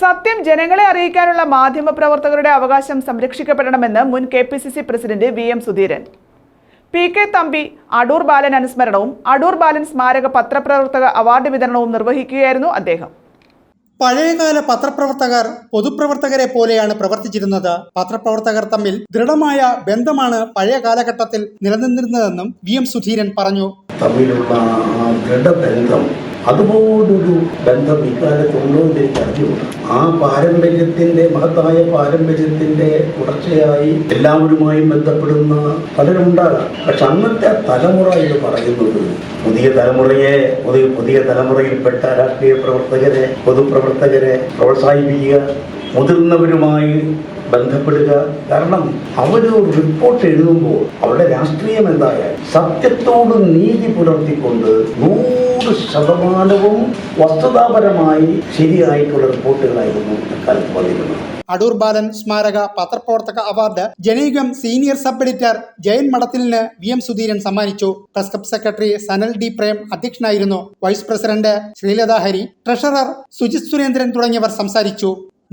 സത്യം ജനങ്ങളെ അറിയിക്കാനുള്ള മാധ്യമ പ്രവർത്തകരുടെ അവകാശം സംരക്ഷിക്കപ്പെടണമെന്ന് മുൻ K P C C president V M Sudheeran. P K Thampi Adoor Balan അനുസ്മരണവും Adoor Balan സ്മാരക പത്രപ്രവർത്തക അവാർഡ് വിതരണവും നിർവഹിക്കുകയായിരുന്നു അദ്ദേഹം. പഴയകാല പത്രപ്രവർത്തകർ പൊതുപ്രവർത്തകരെ പോലെയാണ് പ്രവർത്തിച്ചിരുന്നത്. പത്രപ്രവർത്തകർ തമ്മിൽ ദൃഢമായ ബന്ധമാണ് പഴയ കാലഘട്ടത്തിൽ നിലനിന്നിരുന്നതെന്നും വി എം സുധീരൻ പറഞ്ഞു. തമ്മിലുള്ള ദൃഢബന്ധം അതുപോലൊരു ബന്ധം ഇക്കാലത്തുണ്ടോ എന്ന് എനിക്ക് ആ പാരമ്പര്യത്തിന്റെ മഹത്തായ പാരമ്പര്യത്തിന്റെ തുടർച്ചയായി എല്ലാവരുമായും ബന്ധപ്പെടുന്ന പലരുണ്ടാകാം പക്ഷെ അന്നത്തെ തലമുറ എന്ന് പറയുന്നത് പുതിയ തലമുറയെ പുതിയ പുതിയ തലമുറയിൽപ്പെട്ട രാഷ്ട്രീയ പ്രവർത്തകരെ പൊതുപ്രവർത്തകരെ പ്രോത്സാഹിപ്പിക്കുക മുതിർന്നവരുമായി ബന്ധപ്പെടുക. കാരണം അവർ റിപ്പോർട്ട് എഴുതുമ്പോൾ അവരുടെ രാഷ്ട്രീയം എന്തായാലും സത്യത്തോട് നീതി പുലർത്തിക്കൊണ്ട് നൂറ് ശതമാനവും വസ്തുതാപരമായി ശരിയായിട്ടുള്ള റിപ്പോർട്ടുകളായിരുന്നു അക്കാലത്ത് വന്നിരുന്നത്. അടൂർ ബാലൻ സ്മാരക പത്രപ്രവർത്തക award Janayugam senior sub editor Jayan മടത്തിലിന് V M Sudheeran സമ്മാനിച്ചു. Press club secretary Sanal D Prem അധ്യക്ഷനായിരുന്നു. Vice president Sreelatha Hari treasurer Sujith Surendran തുടങ്ങിയവർ സംസാരിച്ചു.